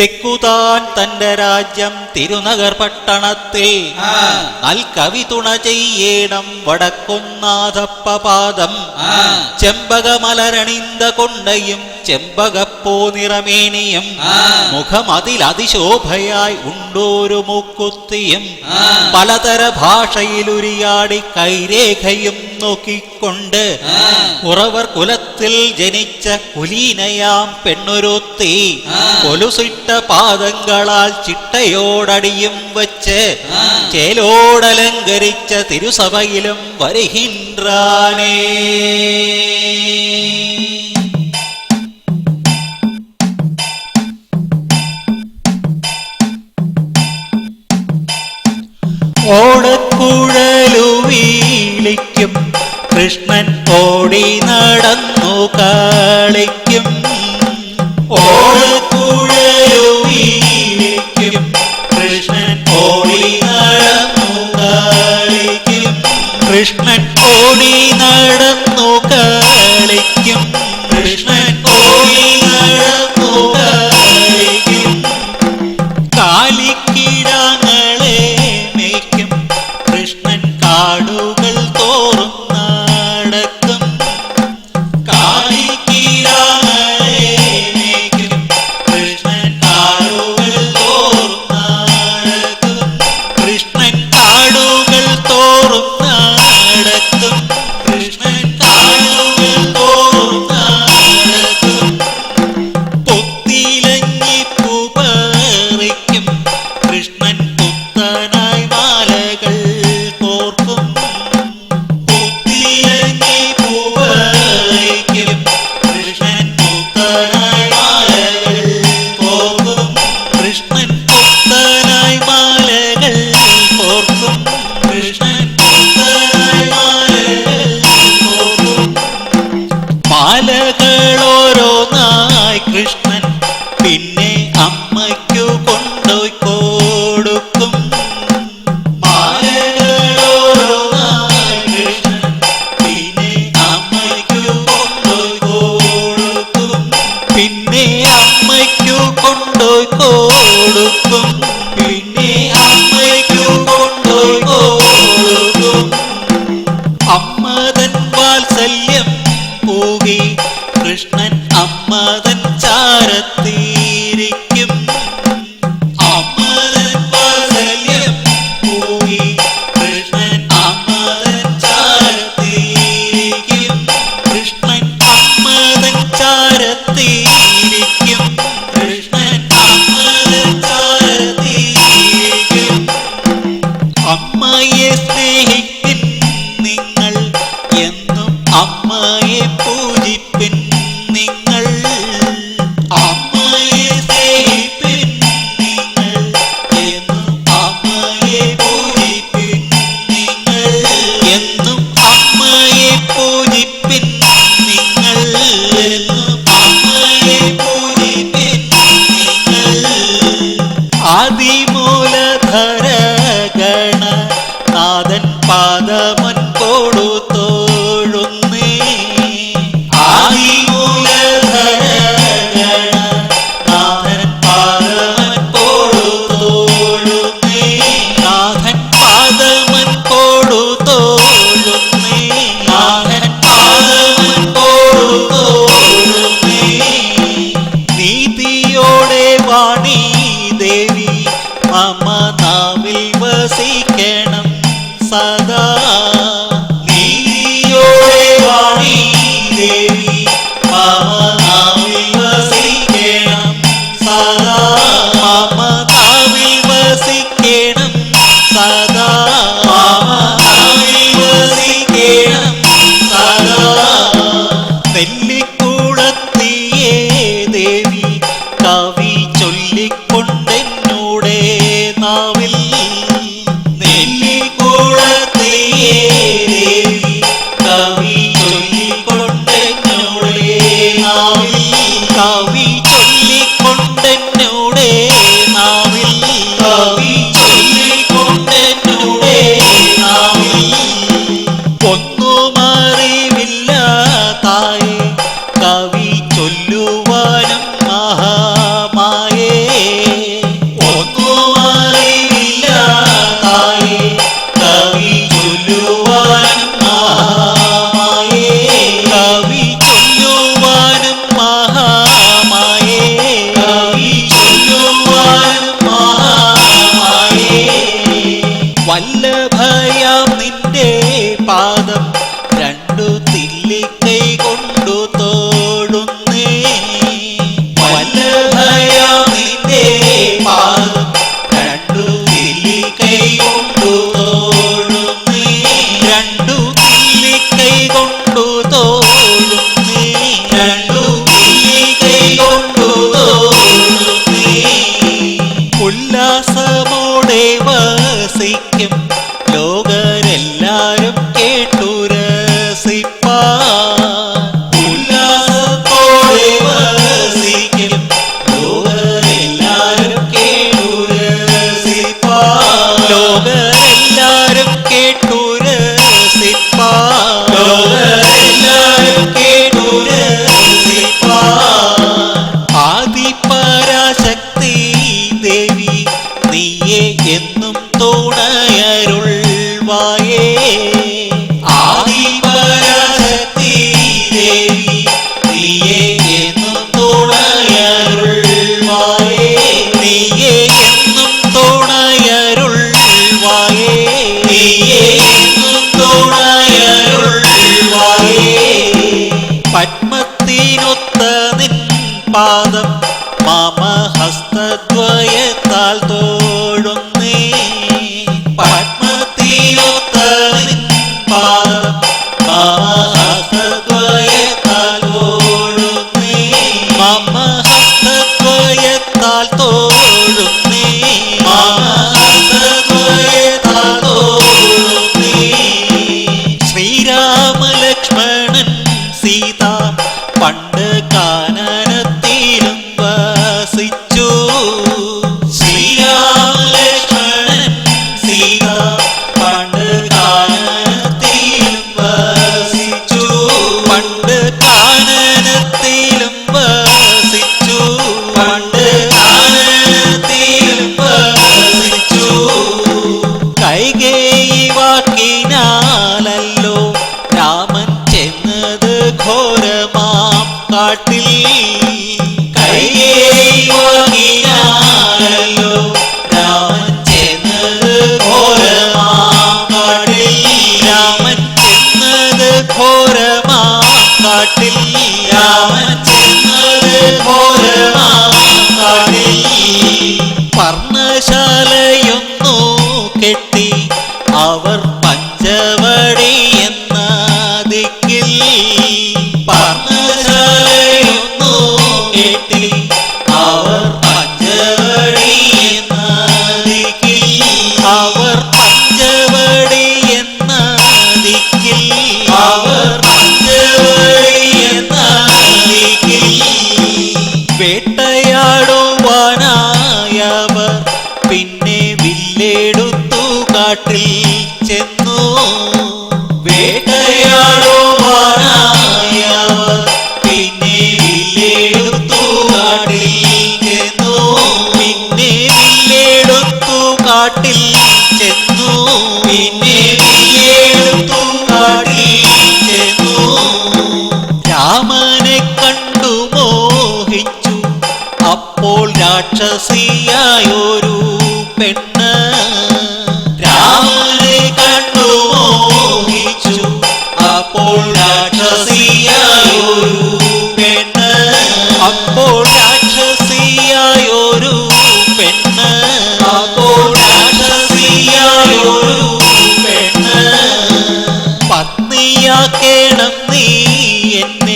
തെക്കുതാൻ തന്റെ രാജ്യം തിരുനഗർ പട്ടണത്തിൽ നൽകവി തുണ ചെയ്യേണം വടക്കുന്നാഥപ്പാദം ചെമ്പകമലരണിന്ത കൊണ്ടയും ചെമ്പകപ്പോ നിറമേണിയും മുഖമതിലതിശോഭയായി ഉണ്ടോരു മൂക്കുത്തിയും. പലതര ഭാഷയിലുരിയാടി കൈരേഖയും നോക്കിക്കൊണ്ട് കുറവർ കുലത്തിൽ ജനിച്ച കുലീനയാം പെണ്ണുരുത്തി. കൊലുസിട്ട പാദങ്ങളാൽ ചിട്ടയോടടിയും വച്ച് ചേലോടലങ്കരിച്ച തിരുസഭയിലും വരുഹിന്ദ്രാനേ ഓടക്കുഴലുവീലിക്കും കൃഷ്ണൻ ഓടി നടന്നു കാളിക്കും. ഓടി മതൻ പാദം മമ ഹസ്തദ്വയത്താൽ തോ അപ്പോൾ രാക്ഷസിയായൊരു പെണ്ണ്. രാമനെ കണ്ടു മോഹിച്ചു. അപ്പോൾ രാക്ഷസിയായൊരു പെണ്ണ്. അപ്പോൾ രാക്ഷസിയായൊരു പെണ്ണ്. അപ്പോൾ രാക്ഷസിയായൊരു പെണ്ണ്. പത്നിയാക്കേണം നീ എന്നെ.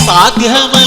साध्यम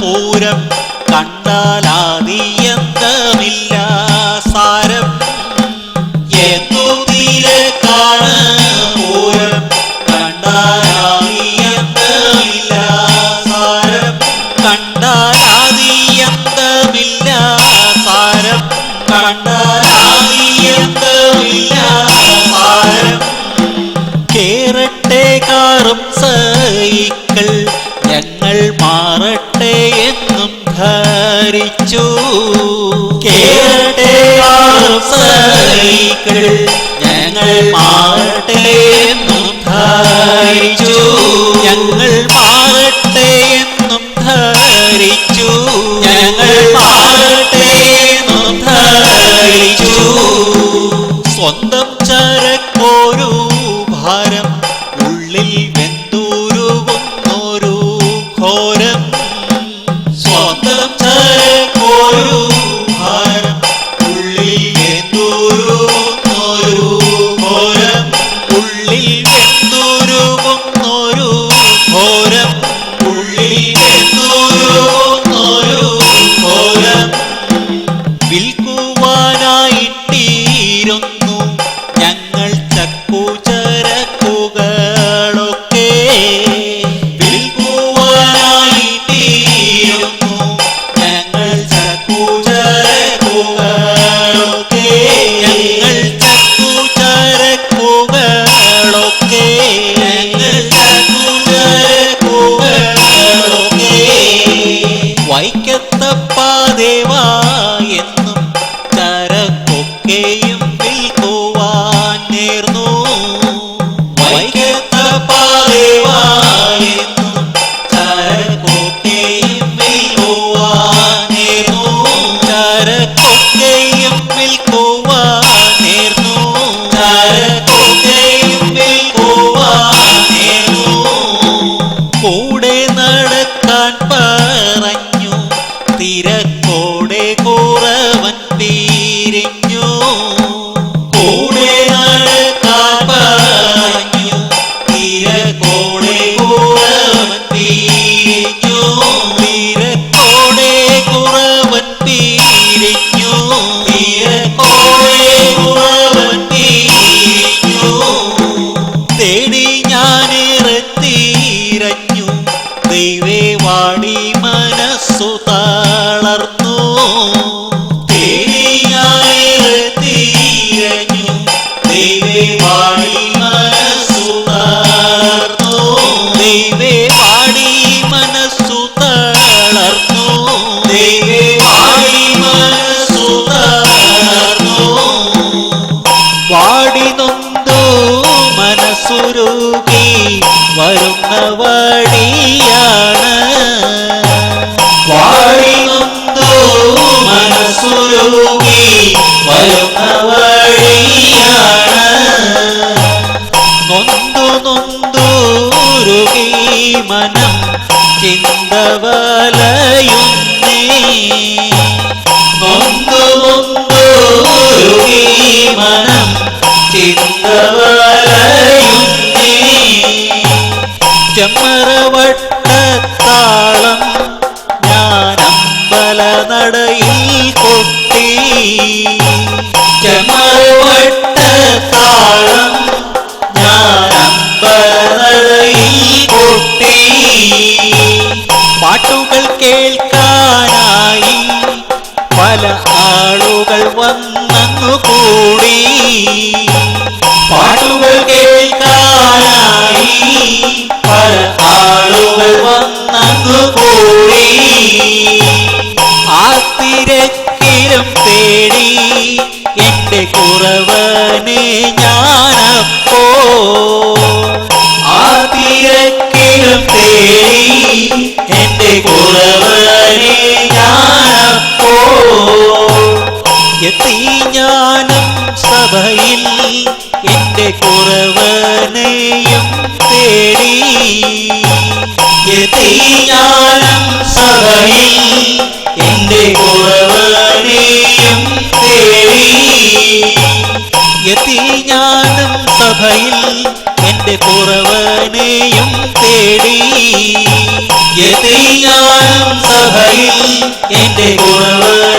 പൂരം. മരിച്ചു കേട്ടേ സൈക്കിൾ തിരക്കോടെ കൂറ നൊന്തുരുകി മനം ചിന്തവലയുന്നേ നൊന്തുരുകി മനം ചിന്തവലയുന്നേ ചെമ്മറവട്ടത്താളം ഞാനമ്പല നടയിൽ കൊ പാട്ടുകൾ കേൾക്കാനായി പല ആളുകൾ വന്നു കൂടി. പാട്ടുകൾ കേൾക്കാനായി പല ആളുകൾ വന്നു കൂടി. ആ തിരക്കിലും തേടി എന്റെ കുറവനെ ഞാനപ്പോ. ആ തിരക്കിലും തേടി ഉള്ളവനെ ഞാനപ്പോ എത്തി ഞാനും സഭയിൽ എന്റെ കുറവനെയും തേടി. എത്തി ഞാനും സഭയിൽ എന്റെ കുറവനെയും തേടി. എത്തി ഞാനും സഭയിൽ എന്റെ കുറവനെയും തേടി. എത്തി സഭയിൽ എന്റെ കുറവനെയും